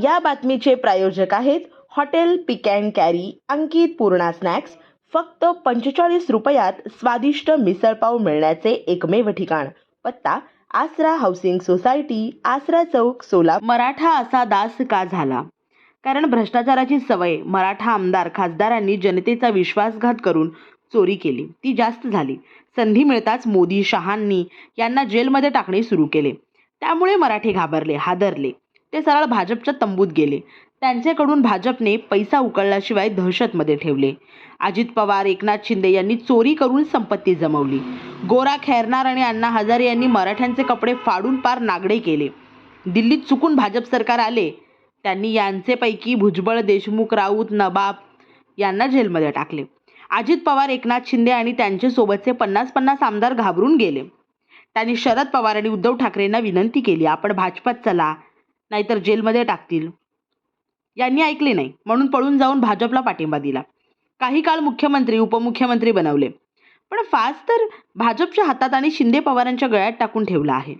या बातमीचे प्रायोजक आहेत hotel pick and carry Ankit Purna snacks. फक्त पंचेचाळीस रुपयात स्वादिष्ट मिसळपाव मिळण्याचे एकमेव ठिकाण. पत्ता आसरा हाऊसिंग सोसायटी आसरा चौक सोला मराठा असा दास का झाला? कारण भ्रष्टाचाराची सवय मराठा आमदार खासदारांनी जनतेचा विश्वासघात करून चोरी केली. ती जास्त झाली. संधी मिळताच मोदी शहांनी यांना जेलमध्ये टाकणे सुरू केले. त्यामुळे मराठे घाबरले हादरले. ते सरळ भाजपच्या तंबूत गेले. त्यांच्याकडून भाजपने पैसा उकळल्याशिवाय दहशतमध्ये ठेवले. अजित पवार एकनाथ शिंदे यांनी चोरी करून संपत्ती जमवली. गोरा खैरनार आणि अण्णा हजारे यांनी मराठ्यांचे कपडे फाडून पार नागडे केले. दिल्लीत चुकून भाजप सरकार आले. त्यांनी यांचेपैकी भुजबळ देशमुख राऊत नबाब यांना जेलमध्ये टाकले. अजित पवार एकनाथ शिंदे आणि त्यांचे सोबतचे पन्नास पन्नास आमदार घाबरून गेले. त्यांनी शरद पवार आणि उद्धव ठाकरेंना विनंती केली आपण भाजपात चला. नाहीतर जेलमध्ये टाकतील. यांनी ऐकले नाही. म्हणून पळून जाऊन भाजपला पाठिंबा दिला. काही काळ मुख्यमंत्री उपमुख्यमंत्री बनवले. पण फास तर भाजपच्या हातात आणि शिंदे पवारांच्या गळ्यात टाकून ठेवला आहे.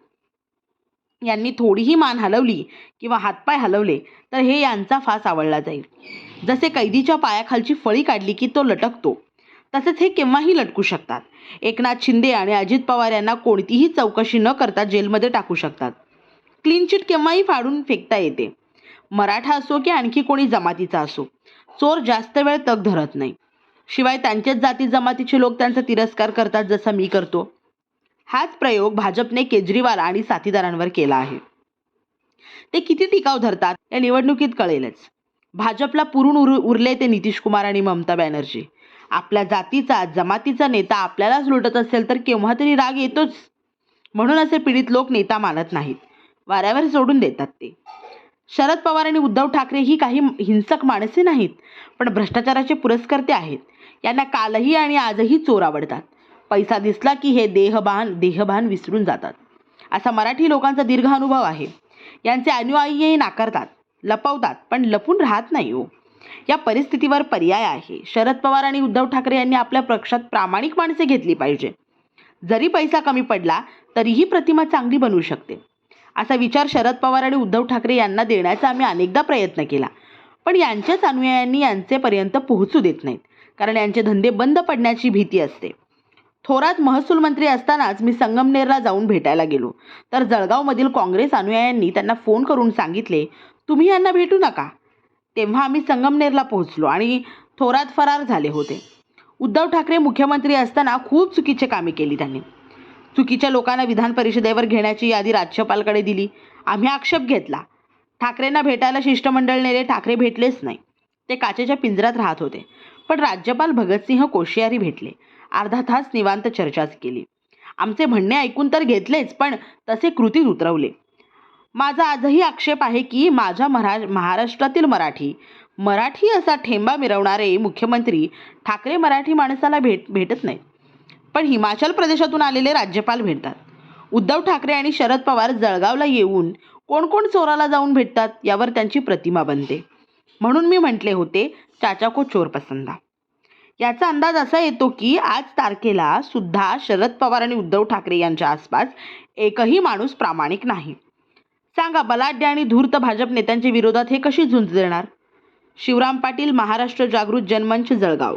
यांनी थोडीही मान हलवली किंवा हातपाय हलवले तर हे यांचा फास आवडला जाईल. जसे कैदीच्या पायाखालची फळी काढली की तो लटकतो तसेच हे केव्हाही लटकू शकतात. एकनाथ शिंदे आणि अजित पवार यांना कोणतीही चौकशी न करता जेलमध्ये टाकू शकतात. क्लीन चिट केव्हाही फाडून फेकता येते. मराठा असो की आणखी कोणी जमातीचा असो चोर जास्त वेळ तग धरत नाही. शिवाय त्यांच्याच जाती जमातीचे लोक त्यांचा तिरस्कार करतात जसा मी करतो. हाच प्रयोग भाजपने केजरीवाल आणि साथीदारांवर केला आहे. ते किती टिकाव धरतात या निवडणुकीत कळेलच. भाजपला पुरून उर उरले ते नितीश कुमार आणि ममता बॅनर्जी. आपल्या जातीचा जमातीचा नेता आपल्यालाच लुटत असेल तर केव्हा तरी राग येतोच. म्हणून असे पीडित लोक नेता मानत नाहीत. वाऱ्यावर सोडून देतात ते. शरद पवार आणि उद्धव ठाकरे ही काही हिंसक माणसे नाहीत पण भ्रष्टाचाराचे पुरस्कर्ते आहेत. यांना कालही आणि आजही चोर आवडतात. पैसा दिसला की हे देहभान देहभान विसरून जातात. असा मराठी लोकांचा दीर्घ अनुभव आहे. यांचे अनुयायीही नाकारतात लपवतात पण लपून राहत नाही हो. या परिस्थितीवर पर्याय आहे. शरद पवार आणि उद्धव ठाकरे यांनी आपल्या पक्षात प्रामाणिक माणसे घेतली पाहिजे. जरी पैसा कमी पडला तरीही प्रतिमा चांगली बनवू शकते. असा विचार शरद पवार आणि उद्धव ठाकरे यांना देण्याचा आम्ही अनेकदा प्रयत्न केला. पण यांच्याच अनुयायांनी यांचेपर्यंत पोहोचू देत नाहीत. कारण यांचे धंदे बंद पडण्याची भीती असते. थोरात महसूल मंत्री असतानाच मी संगमनेरला जाऊन भेटायला गेलो. तर जळगावमधील काँग्रेस अनुयायांनी त्यांना फोन करून सांगितले तुम्ही यांना भेटू नका. तेव्हा आम्ही संगमनेरला पोहोचलो आणि थोरात फरार झाले होते. उद्धव ठाकरे मुख्यमंत्री असताना खूप चुकीचे कामे केली त्यांनी. चुकीच्या लोकांना विधान परिषदेवर घेण्याची यादी राज्यपालकडे दिली. आम्ही आक्षेप घेतला. ठाकरेंना भेटायला शिष्टमंडळ नेले ठाकरे भेटलेच नाही. ते काचेच्या पिंजऱ्यात राहत होते. पण राज्यपाल भगतसिंह कोश्यारी भेटले. अर्धा तास निवांत चर्चाच केली. आमचे म्हणणे ऐकून तर घेतलेच पण तसे कृतीत उतरवले. माझा आजही आक्षेप आहे की माझ्या मरा महाराष्ट्रातील मराठी मराठी असा ठेंबा मिरवणारे मुख्यमंत्री ठाकरे मराठी माणसाला भेट भेटत नाहीत. पण हिमाचल प्रदेशातून आलेले राज्यपाल भेटतात. उद्धव ठाकरे आणि शरद पवार जळगावला येऊन कोण कोण चोराला जाऊन भेटतात यावर त्यांची प्रतिमा बनते. म्हणून मी म्हटले होते चाचा को चोर पसंदा. याचा अंदाज असा येतो की आज तारखेला सुद्धा शरद पवार आणि उद्धव ठाकरे यांच्या आसपास एकही माणूस प्रामाणिक नाही. सांगा बलाढ्य आणि धूर्त भाजप नेत्यांच्या विरोधात हे कशी झुंज देणार? शिवराम पाटील महाराष्ट्र जागृत जनमंच जळगाव